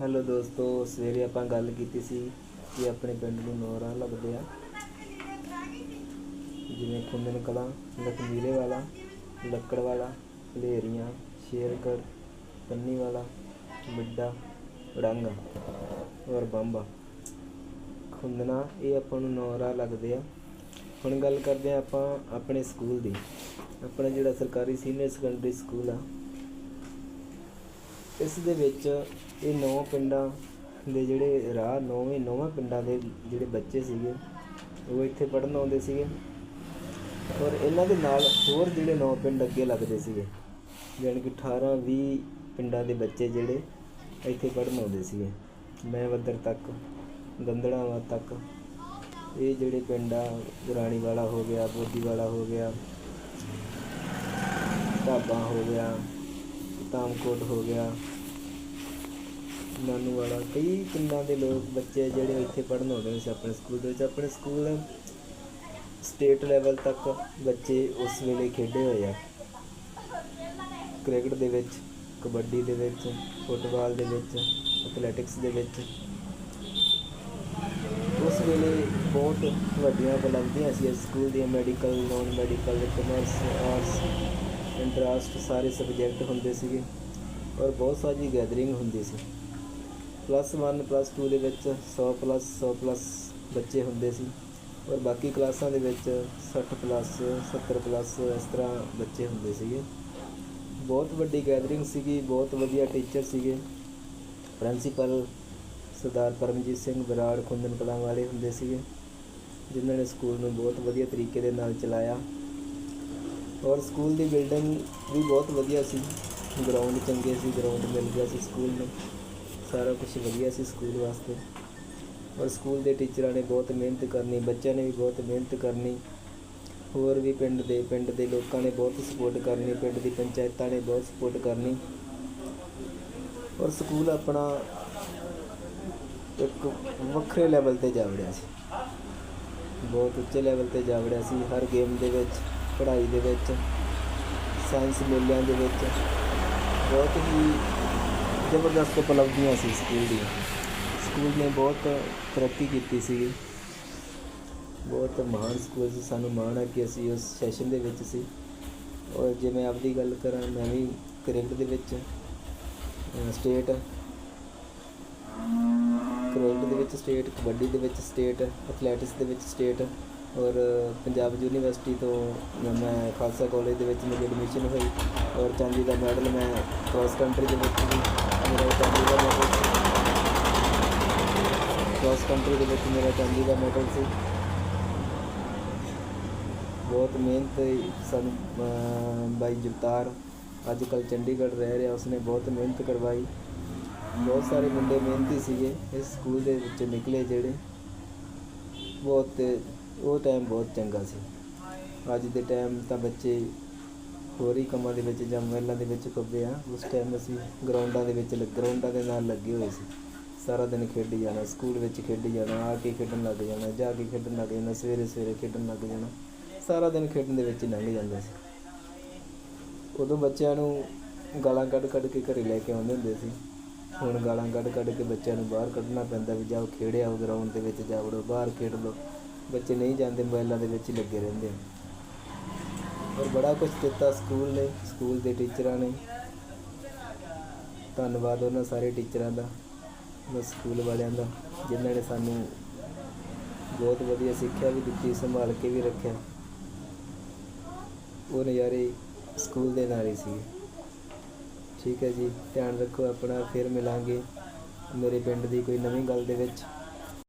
Hello ਦੋਸਤੋ, ਸਵੇਰੇ ਆਪਾਂ ਗੱਲ ਕੀਤੀ ਸੀ ਕਿ ਆਪਣੇ ਪਿੰਡ ਨੂੰ ਨੌਰਾ ਲੱਗਦੇ ਆ। ਜਿਵੇਂ ਖੁੰਦਨ ਕਲਾ, ਲਖਮੀਰੇ ਵਾਲਾ, ਲੱਕੜ ਵਾਲਾ, ਹਲੇਰੀਆਂ ਸ਼ੇਰਗੜ ਪੰਨੀ ਵਾਲਾ ਮਿੱਡਾ ਉੜੰਗ ਔਰ ਬੰਬਾ। ਖੁੰਦਨਾ ਇਹ ਆਪਾਂ ਨੂੰ ਨੌਰਾ ਲੱਗਦੇ ਆ। ਹੁਣ ਗੱਲ ਕਰਦੇ ਆ ਆਪਾਂ ਆਪਣੇ ਸਕੂਲ ਦੀ। ਆਪਣਾ ਜਿਹੜਾ ਸਰਕਾਰੀ ਸੀਨੀਅਰ ਸੈਕੰਡਰੀ ਸਕੂਲ ਆ ਇਸ ਦੇ ਵਿੱਚ ਇਹ ਨੌ ਪਿੰਡਾਂ ਦੇ ਜਿਹੜੇ ਰਾਹ, ਨੌਵੇਂ, ਨੌਵਾਂ ਪਿੰਡਾਂ ਦੇ ਜਿਹੜੇ ਬੱਚੇ ਸੀਗੇ, ਉਹ ਇੱਥੇ ਪੜ੍ਹਨ ਆਉਂਦੇ ਸੀਗੇ। ਔਰ ਇਹਨਾਂ ਦੇ ਨਾਲ ਹੋਰ ਜਿਹੜੇ ਨੌ ਪਿੰਡ ਅੱਗੇ ਲੱਗਦੇ ਸੀਗੇ, ਜਾਣੀ ਕਿ 18 20 ਪਿੰਡਾਂ ਦੇ ਬੱਚੇ ਜਿਹੜੇ ਇੱਥੇ ਪੜ੍ਹਨ ਆਉਂਦੇ ਸੀਗੇ। ਮੈਂ ਮੈਵੱਦਰ ਤੱਕ ਗੰਦੜਾਵਾ ਤੱਕ, ਇਹ ਜਿਹੜੇ ਪਿੰਡ ਆ ਗੁਰਾਣੀ ਵਾਲਾ ਹੋ ਗਿਆ ਬੋਦੀ ਵਾਲਾ ਹੋ ਗਿਆ, ਢਾਬਾ ਹੋ ਗਿਆ ਤਾਮਕੋਟ ਹੋ ਗਿਆ। ਨਾਨੂ ਵਾਲਾ। ਕਈ ਪਿੰਡਾਂ ਦੇ ਲੋਕ ਬੱਚੇ ਜਿਹੜੇ ਇੱਥੇ ਪੜ੍ਹਨ ਆਉਂਦੇ ਸੀ ਆਪਣੇ ਸਕੂਲ ਦੇ ਵਿੱਚ। ਆਪਣੇ ਸਕੂਲ ਸਟੇਟ ਲੈਵਲ ਤੱਕ ਬੱਚੇ ਉਸ ਵੇਲੇ ਖੇਡੇ ਹੋਏ ਆ। ਕ੍ਰਿਕਟ ਦੇ ਵਿੱਚ, ਕਬੱਡੀ ਦੇ ਵਿੱਚ, ਫੁੱਟਬਾਲ ਦੇ ਵਿੱਚ, ਐਥਲੈਟਿਕਸ ਦੇ ਵਿੱਚ। ਉਸ ਵੇਲੇ ਬਹੁਤ ਵੱਡੀਆਂ ਉਪਲਬਧੀਆਂ ਸੀ। ਇਸ ਸਕੂਲ ਦੀਆਂ medical, non medical, commerce, arts. Interest ਸਾਰੇ ਸਬਜੈਕਟ ਹੁੰਦੇ ਸੀਗੇ ਔਰ ਬਹੁਤ ਸਾਰੀ ਗੈਦਰਿੰਗ ਹੁੰਦੀ ਸੀ। ਪਲੱਸ 1 ਪਲੱਸ 2 ਦੇ ਵਿੱਚ 100 ਪਲੱਸ 100 ਪਲੱਸ ਬੱਚੇ ਹੁੰਦੇ ਸੀ ਔਰ ਬਾਕੀ ਕਲਾਸਾਂ ਦੇ ਵਿੱਚ 60 ਪਲੱਸ 70 ਪਲੱਸ ਇਸ ਤਰ੍ਹਾਂ ਬੱਚੇ ਹੁੰਦੇ ਸੀਗੇ। ਬਹੁਤ ਵੱਡੀ ਗੈਦਰਿੰਗ ਸੀਗੀ, ਬਹੁਤ ਵਧੀਆ ਟੀਚਰ ਸੀਗੇ। ਪ੍ਰਿੰਸੀਪਲ ਸਰਦਾਰ ਪਰਮਜੀਤ ਸਿੰਘ ਬਰਾੜ ਖੁੰਦਨ ਕਲਾਂ ਵਾਲੇ ਹੁੰਦੇ ਸੀਗੇ, ਜਿਨ੍ਹਾਂ ਨੇ ਸਕੂਲ ਨੂੰ ਬਹੁਤ ਵਧੀਆ ਤਰੀਕੇ ਦੇ ਨਾਲ ਚਲਾਇਆ। ਔਰ ਸਕੂਲ ਦੀ ਬਿਲਡਿੰਗ ਵੀ ਬਹੁਤ ਵਧੀਆ ਸੀ। ਗਰਾਊਂਡ ਚੰਗੇ ਸੀ ਗਰਾਊਂਡ ਮਿਲ ਗਿਆ ਸੀ ਸਕੂਲ ਨੂੰ। ਸਾਰਾ ਕੁਝ ਵਧੀਆ ਸੀ ਸਕੂਲ ਵਾਸਤੇ। ਔਰ ਸਕੂਲ ਦੇ ਟੀਚਰਾਂ ਨੇ ਬਹੁਤ ਮਿਹਨਤ ਕਰਨੀ, ਬੱਚਿਆਂ ਨੇ ਵੀ ਬਹੁਤ ਮਿਹਨਤ ਕਰਨੀ। ਹੋਰ ਵੀ ਪਿੰਡ ਦੇ ਪਿੰਡ ਦੇ ਲੋਕਾਂ ਨੇ ਬਹੁਤ ਸਪੋਰਟ ਕਰਨੀ, ਪਿੰਡ ਦੀ ਪੰਚਾਇਤਾਂ ਨੇ ਬਹੁਤ ਸਪੋਰਟ ਕਰਨੀ। ਔਰ ਸਕੂਲ ਆਪਣਾ ਇੱਕ ਵੱਖਰੇ ਲੈਵਲ ਤੇ ਜਾ ਵੜਿਆ ਸੀ। ਬਹੁਤ ਉੱਚੇ ਲੈਵਲ ਤੇ ਜਾ ਵੜਿਆ ਸੀ ਹਰ ਗੇਮ ਦੇ ਵਿੱਚ। ਪੜ੍ਹਾਈ ਦੇ ਵਿੱਚ ਸਾਇੰਸ ਮੇਲਿਆਂ ਦੇ ਵਿੱਚ ਬਹੁਤ ਹੀ ਜ਼ਬਰਦਸਤ ਉਪਲਬਧੀਆਂ ਸੀ ਸਕੂਲ ਦੀਆਂ। ਸਕੂਲ ਨੇ ਬਹੁਤ ਤਰੱਕੀ ਕੀਤੀ ਸੀ ਬਹੁਤ ਮਹਾਨ ਸਕੂਲ ਸੀ। ਸਾਨੂੰ ਮਾਣ ਹੈ ਕਿ ਅਸੀਂ ਉਸ ਸੈਸ਼ਨ ਦੇ ਵਿੱਚ ਸੀ। ਔਰ ਜੇ ਮੈਂ ਆਪਦੀ ਗੱਲ ਕਰਾਂ, ਮੈਂ ਵੀ ਕ੍ਰਿਕਟ ਦੇ ਵਿੱਚ ਸਟੇਟ ਕ੍ਰਿਕਟ ਦੇ ਵਿੱਚ ਸਟੇਟ ਕਬੱਡੀ ਦੇ ਵਿੱਚ ਸਟੇਟ ਐਥਲੈਟਿਕਸ ਦੇ ਵਿੱਚ ਸਟੇਟ ਔਰ ਪੰਜਾਬ ਯੂਨੀਵਰਸਿਟੀ ਤੋਂ ਮੈਂ ਖਾਲਸਾ ਕਾਲਜ ਦੇ ਵਿੱਚ ਮੇਰੀ ਐਡਮਿਸ਼ਨ ਹੋਈ ਔਰ ਚਾਂਦੀ ਦਾ ਮੈਡਲ ਮੈਂ ਕ੍ਰਾਸ ਕੰਟਰੀ ਦੇ ਵਿੱਚ ਵੀ ਮੇਰਾ ਚਾਂਦੀ ਦਾ ਮੈਡਲ ਕ੍ਰਾਸ ਕੰਟਰੀ ਦੇ ਵਿੱਚ ਮੇਰਾ ਚਾਂਦੀ ਦਾ ਮੈਡਲ ਸੀ। ਬਹੁਤ ਮਿਹਨਤ ਸਾਨੂੰ ਬਾਈ ਜਗਤਾਰ, ਅੱਜ ਕੱਲ ਚੰਡੀਗੜ੍ਹ ਰਹਿ ਰਿਹਾ, ਉਸਨੇ ਬਹੁਤ ਮਿਹਨਤ ਕਰਵਾਈ। ਬਹੁਤ ਸਾਰੇ ਮੁੰਡੇ ਮਿਹਨਤੀ ਸੀਗੇ, ਇਸ ਸਕੂਲ ਦੇ ਵਿੱਚ ਨਿਕਲੇ ਜਿਹੜੇ। ਬਹੁਤ ਉਹ ਟਾਈਮ ਬਹੁਤ ਚੰਗਾ ਸੀ। ਅੱਜ ਦੇ ਟਾਈਮ ਤਾਂ ਬੱਚੇ ਹੋਰ ਹੀ ਕੰਮਾਂ ਦੇ ਵਿੱਚ ਜਾਂ ਮਹਿਲਾਂ ਦੇ ਵਿੱਚ ਖੁੱਬੇ ਆ। ਉਸ ਟਾਈਮ ਅਸੀਂ ਗਰਾਊਂਡਾਂ ਦੇ ਵਿੱਚ ਲੱਗ- ਗਰਾਊਂਡਾਂ ਦੇ ਨਾਲ ਲੱਗੇ ਹੋਏ ਸੀ। ਸਾਰਾ ਦਿਨ ਖੇਡੀ ਜਾਣਾ ਸਕੂਲ ਵਿੱਚ ਖੇਡੀ ਜਾਣਾ, ਆ ਕੇ ਖੇਡਣ ਲੱਗ ਜਾਣਾ, ਜਾ ਕੇ ਖੇਡਣ ਲੱਗ ਜਾਣਾ, ਸਵੇਰੇ ਸਵੇਰੇ ਖੇਡਣ ਲੱਗ ਜਾਣਾ। ਸਾਰਾ ਦਿਨ ਖੇਡਣ ਦੇ ਵਿੱਚ ਹੀ ਲੰਘ ਜਾਂਦਾ ਸੀ। ਉਦੋਂ ਬੱਚਿਆਂ ਨੂੰ ਗਾਲਾਂ ਕੱਢ ਕੱਢ ਕੇ ਘਰੇ ਲੈ ਕੇ ਆਉਂਦੇ ਹੁੰਦੇ ਸੀ। ਹੁਣ ਗਾਲਾਂ ਕੱਢ ਕੱਢ ਕੇ ਬੱਚਿਆਂ ਨੂੰ ਬਾਹਰ ਕੱਢਣਾ ਪੈਂਦਾ ਵੀ ਜਾਓ ਖੇਡਿਆ ਖੇਡਿਆਓ ਗਰਾਊਂਡ ਦੇ ਵਿੱਚ ਜਾ ਵੜੋ ਬਾਹਰ ਖੇਡ ਲਓ। ਬੱਚੇ ਨਹੀਂ ਜਾਂਦੇ ਮੋਬਾਈਲਾਂ ਦੇ ਵਿੱਚ ਹੀ ਲੱਗੇ ਰਹਿੰਦੇ ਆ। ਔਰ ਬੜਾ ਕੁਝ ਦਿੱਤਾ ਸਕੂਲ ਨੇ, ਸਕੂਲ ਦੇ ਟੀਚਰਾਂ ਨੇ। ਧੰਨਵਾਦ ਉਹਨਾਂ ਸਾਰੇ ਟੀਚਰਾਂ ਦਾ, ਉਹਨਾਂ ਸਕੂਲ ਵਾਲਿਆਂ ਦਾ, ਜਿਨ੍ਹਾਂ ਨੇ ਸਾਨੂੰ ਬਹੁਤ ਵਧੀਆ ਸਿੱਖਿਆ ਵੀ ਦਿੱਤੀ, ਸੰਭਾਲ ਕੇ ਵੀ ਰੱਖਿਆ। ਉਹ ਨਜ਼ਾਰੇ ਸਕੂਲ ਦੇ ਨਾਲ ਹੀ ਸੀ ਠੀਕ ਹੈ ਜੀ, ਧਿਆਨ ਰੱਖੋ ਆਪਣਾ, ਫਿਰ ਮਿਲਾਂਗੇ। ਮੇਰੇ ਪਿੰਡ ਦੀ ਕੋਈ ਨਵੀਂ ਗੱਲ ਦੇ ਵਿੱਚ।